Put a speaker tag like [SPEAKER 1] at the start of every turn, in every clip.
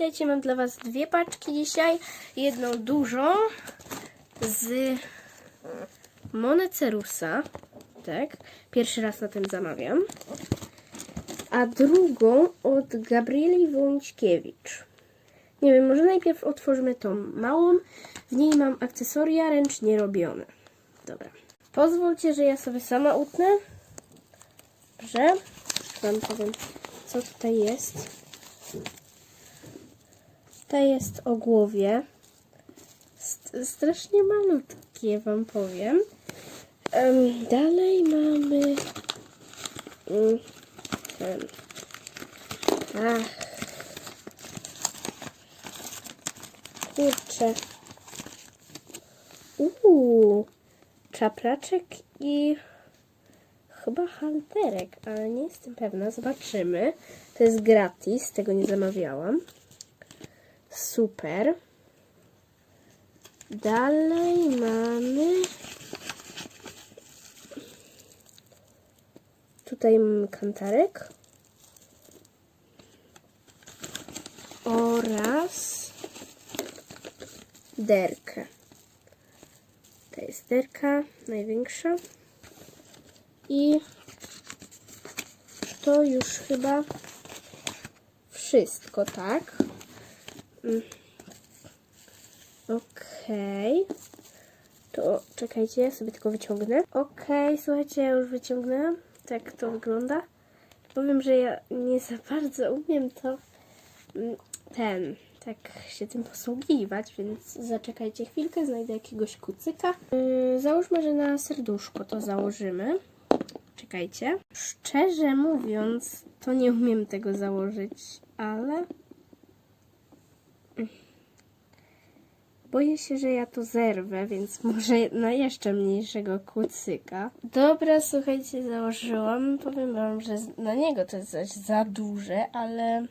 [SPEAKER 1] witajcie, mam dla Was dwie paczki dzisiaj. Jedną dużą z Monecerusa, tak, pierwszy raz na tym zamawiam. A drugą od Gabrieli Wąćkiewicz. Nie wiem, może najpierw otworzymy tą małą. W niej mam akcesoria ręcznie robione. Dobra. Pozwólcie, że ja sobie sama utnę. Dobrze. Wam powiem, co tutaj jest. Tutaj jest o głowie. St- strasznie malutkie, wam powiem. Em, dalej mamy... mm, ten. Ach. Kurczę. Uuu. Czapraczek i chyba halterek, ale nie jestem pewna. Zobaczymy. To jest gratis, tego nie zamawiałam. Super. Dalej mamy. Tutaj mamy kantarek. Oraz derkę. To jest derka największa. I to już chyba wszystko, tak? Mm. Okej. To czekajcie, ja sobie tylko wyciągnę. Okej, słuchajcie, ja już wyciągnęłam. Tak to wygląda. Powiem, że ja nie za bardzo umiem to mm, ten, tak się tym posługiwać, więc zaczekajcie chwilkę, znajdę jakiegoś kucyka. Yy, załóżmy, że na serduszko to założymy. Czekajcie. Szczerze mówiąc, to nie umiem tego założyć, ale boję się, że ja to zerwę, więc może na jeszcze mniejszego kucyka. Dobra, słuchajcie, założyłam. Powiem wam, że na niego to jest coś za duże, ale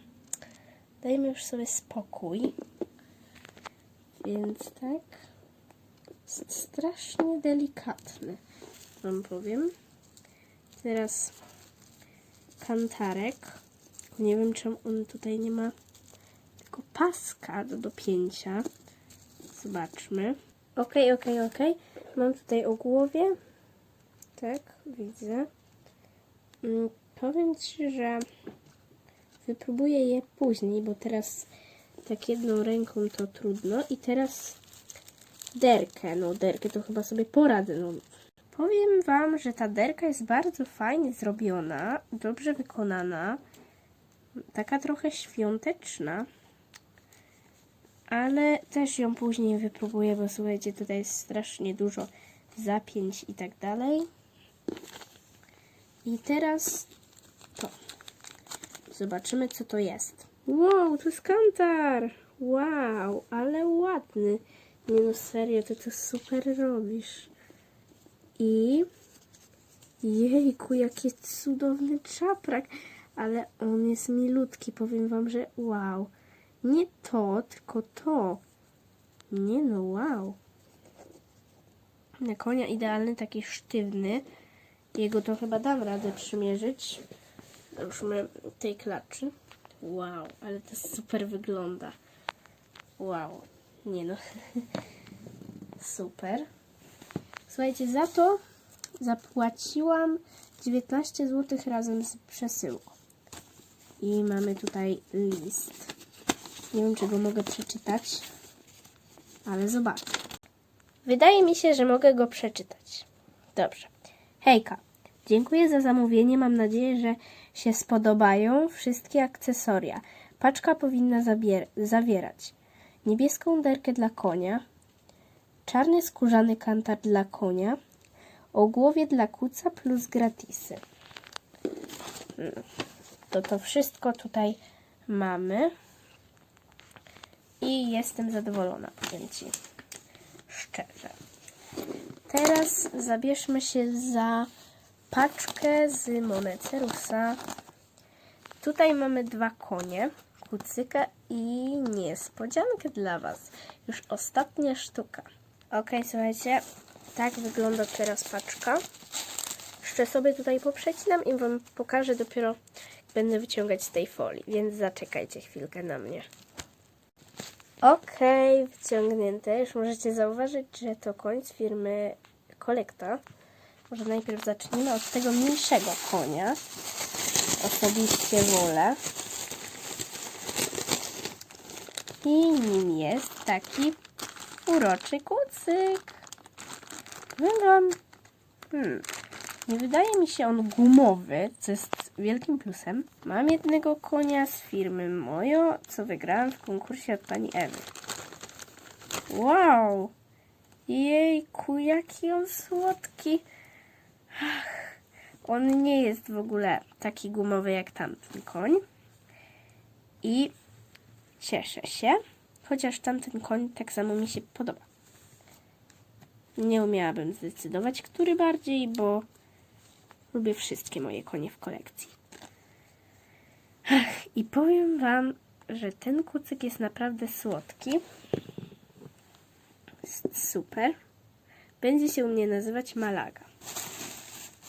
[SPEAKER 1] dajmy już sobie spokój. Więc tak. Strasznie delikatny, wam powiem. Teraz kantarek. Nie wiem, czemu on tutaj nie ma tylko paska do dopięcia. Zobaczmy. Ok, ok, ok. Mam tutaj o głowie. Tak, widzę. Mm, powiem Ci, że wypróbuję je później, bo teraz tak jedną ręką to trudno. I teraz derkę. No, derkę to chyba sobie poradzę. No, Powiem Wam, że ta derka jest bardzo fajnie zrobiona, dobrze wykonana, taka trochę świąteczna, ale też ją później wypróbuję, bo słuchajcie, tutaj jest strasznie dużo zapięć i tak dalej. I teraz to. Zobaczymy, co to jest. Wow, to jest kantar! Wow, ale ładny. Nie no, serio, ty to super robisz. I jejku, jaki cudowny czaprak, ale on jest milutki, powiem wam, że wow. Nie to, tylko to. Nie no, wow. Na konia idealny, taki sztywny. Jego to chyba dam radę przymierzyć. Załóżmy tej klaczy. Wow, ale to super wygląda. Wow. Nie no. Super. Słuchajcie, za to zapłaciłam 19 zł razem z przesyłką. I mamy tutaj list. Nie wiem, czy go mogę przeczytać, ale zobaczę. Wydaje mi się, że mogę go przeczytać. Dobrze. Hejka, dziękuję za zamówienie. Mam nadzieję, że się spodobają wszystkie akcesoria. Paczka powinna zawierać niebieską derkę dla konia, czarny skórzany kantar dla konia, o głowie dla kuca plus gratisy. Mm, To to wszystko tutaj mamy i jestem zadowolona, powiem Ci szczerze. Teraz zabierzmy się za paczkę z Monecerusa. Tutaj mamy dwa konie, kucyka i niespodziankę dla Was. Już ostatnia sztuka. Ok, słuchajcie, tak wygląda teraz paczka. Jeszcze sobie tutaj poprzecinam i Wam pokażę dopiero, będę wyciągać z tej folii, więc zaczekajcie chwilkę na mnie. Okej, wciągnięte. Już możecie zauważyć, że to koń z firmy Kolekta. Może najpierw zacznijmy od tego mniejszego konia. Osobiście wolę. I nim jest taki uroczy kucyk. Wam, hmm, nie wydaje mi się on gumowy, co jest wielkim plusem. Mam jednego konia z firmy Mojo, co wygrałam w konkursie od pani Ewy. Wow! Jejku, jaki on słodki. Ach, on nie jest w ogóle taki gumowy jak tamten koń. I cieszę się, chociaż tamten koń tak samo mi się podoba. Nie umiałabym zdecydować, który bardziej, bo lubię wszystkie moje konie w kolekcji. Ach, I powiem Wam, że ten kucyk jest naprawdę słodki. Super. Będzie się u mnie nazywać Malaga.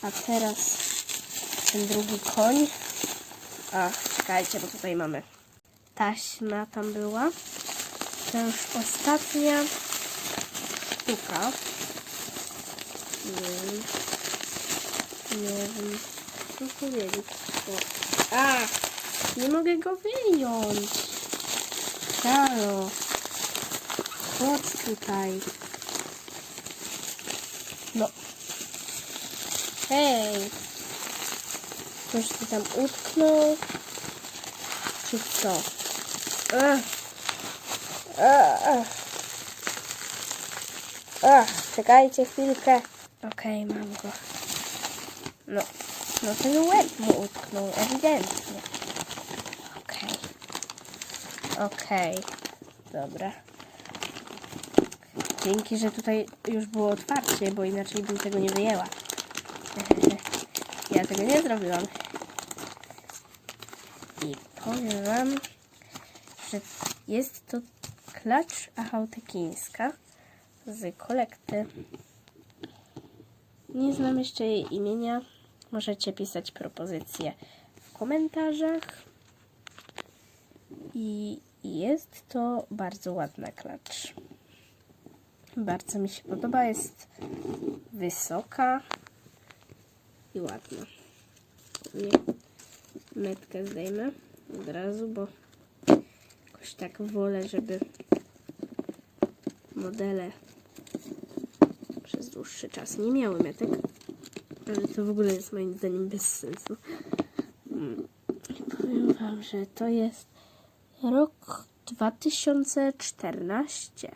[SPEAKER 1] A teraz ten drugi koń. Ach, czekajcie, bo tutaj mamy taśma tam była. To już ostatnia sztuka. Wiem. Nie wiem, co powiedzieć. O. A! Nie mogę go wyjąć. Halo. Chodź tutaj. No. Hej. Ktoś tu tam utknął? Czy co? Ach. Ach. Ach. Czekajcie chwilkę. Okej, mam go. No, no ten łeb mu utknął, ewidentnie. Okej. Okej. Dobra. Dzięki, że tutaj już było otwarcie, bo inaczej bym tego nie wyjęła. Ja tego nie zrobiłam. I powiem wam, że jest to klacz achautekińska z kolekty. Nie znam jeszcze jej imienia. Możecie pisać propozycje w komentarzach. I jest to bardzo ładna klacz. Bardzo mi się podoba. Jest wysoka i ładna. Metkę zdejmę od razu, bo jakoś tak wolę, żeby modele przez dłuższy czas nie miały metek. Ale to w ogóle jest moim zdaniem bez sensu. Mm. I powiem Wam, że to jest rok 2014.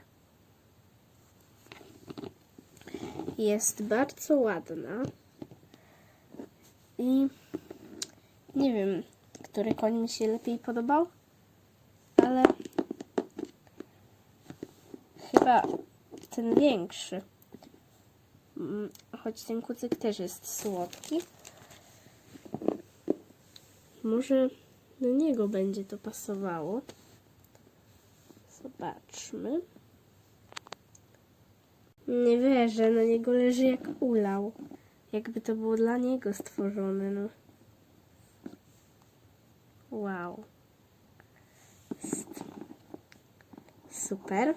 [SPEAKER 1] Jest bardzo ładna. I nie wiem, który koń mi się lepiej podobał, ale chyba ten większy. Mm, Choć ten kucyk też jest słodki. Może do niego będzie to pasowało. Zobaczmy. Nie wierzę, na niego leży jak ulał. Jakby to było dla niego stworzone, no. Wow. Super.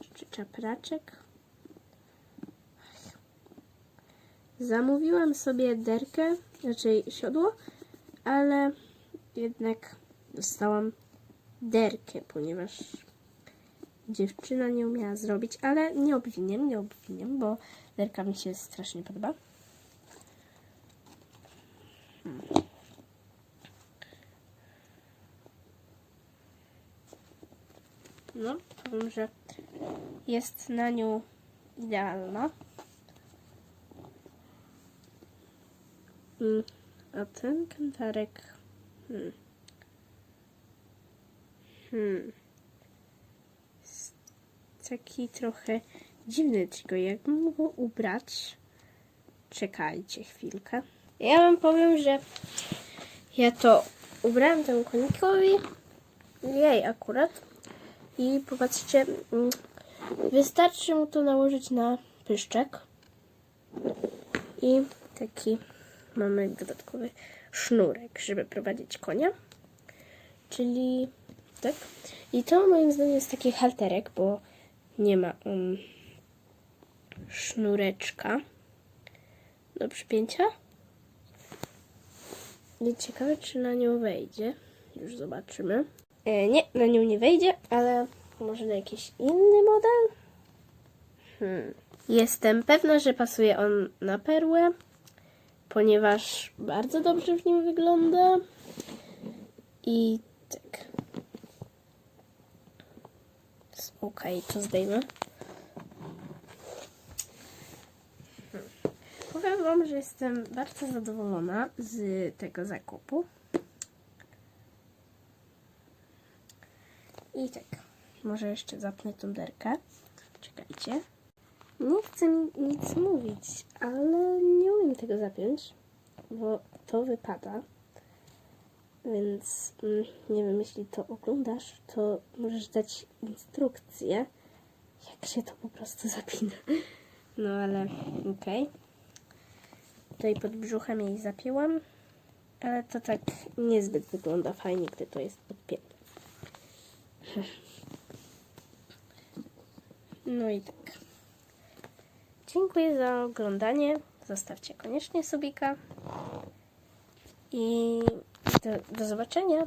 [SPEAKER 1] Jeszcze czapraczek. Zamówiłam sobie derkę, raczej siodło, ale jednak dostałam derkę, ponieważ dziewczyna nie umiała zrobić, ale nie obwiniam, nie obwiniam, bo derka mi się strasznie podoba. Hmm. No, powiem, że jest na nią idealna. Mm, A ten kantarek. Hmm. Hmm. Jest taki trochę dziwny, tylko jakbym go ubrać. Czekajcie chwilkę. Ja wam powiem, że ja to ubrałam temu konikowi. Jej akurat. I popatrzcie, mm, wystarczy mu to nałożyć na pyszczek. I taki mamy dodatkowy sznurek, żeby prowadzić konia. czyli tak. I to moim zdaniem jest taki halterek, bo nie ma um, sznureczka do przypięcia. Nie ciekawe, czy na nią wejdzie. Już zobaczymy. E, nie, na nią nie wejdzie, ale może na jakiś inny model? Hmm. Jestem pewna, że pasuje on na perłę, ponieważ bardzo dobrze w nim wygląda. I tak. Okej, to zdejmę. Powiem Wam, że jestem bardzo zadowolona z tego zakupu. I tak, może jeszcze zapnę tą derkę. Czekajcie. Nie chcę nic mówić, ale nie umiem tego zapiąć, bo to wypada. Więc mm, nie wiem, jeśli to oglądasz, to możesz dać instrukcję, jak się to po prostu zapina. No ale okej. Tutaj pod brzuchem jej zapięłam, ale to tak niezbyt wygląda fajnie, gdy to jest podpięte. No i tak. Dziękuję za oglądanie. Zostawcie koniecznie subika. I do, do zobaczenia.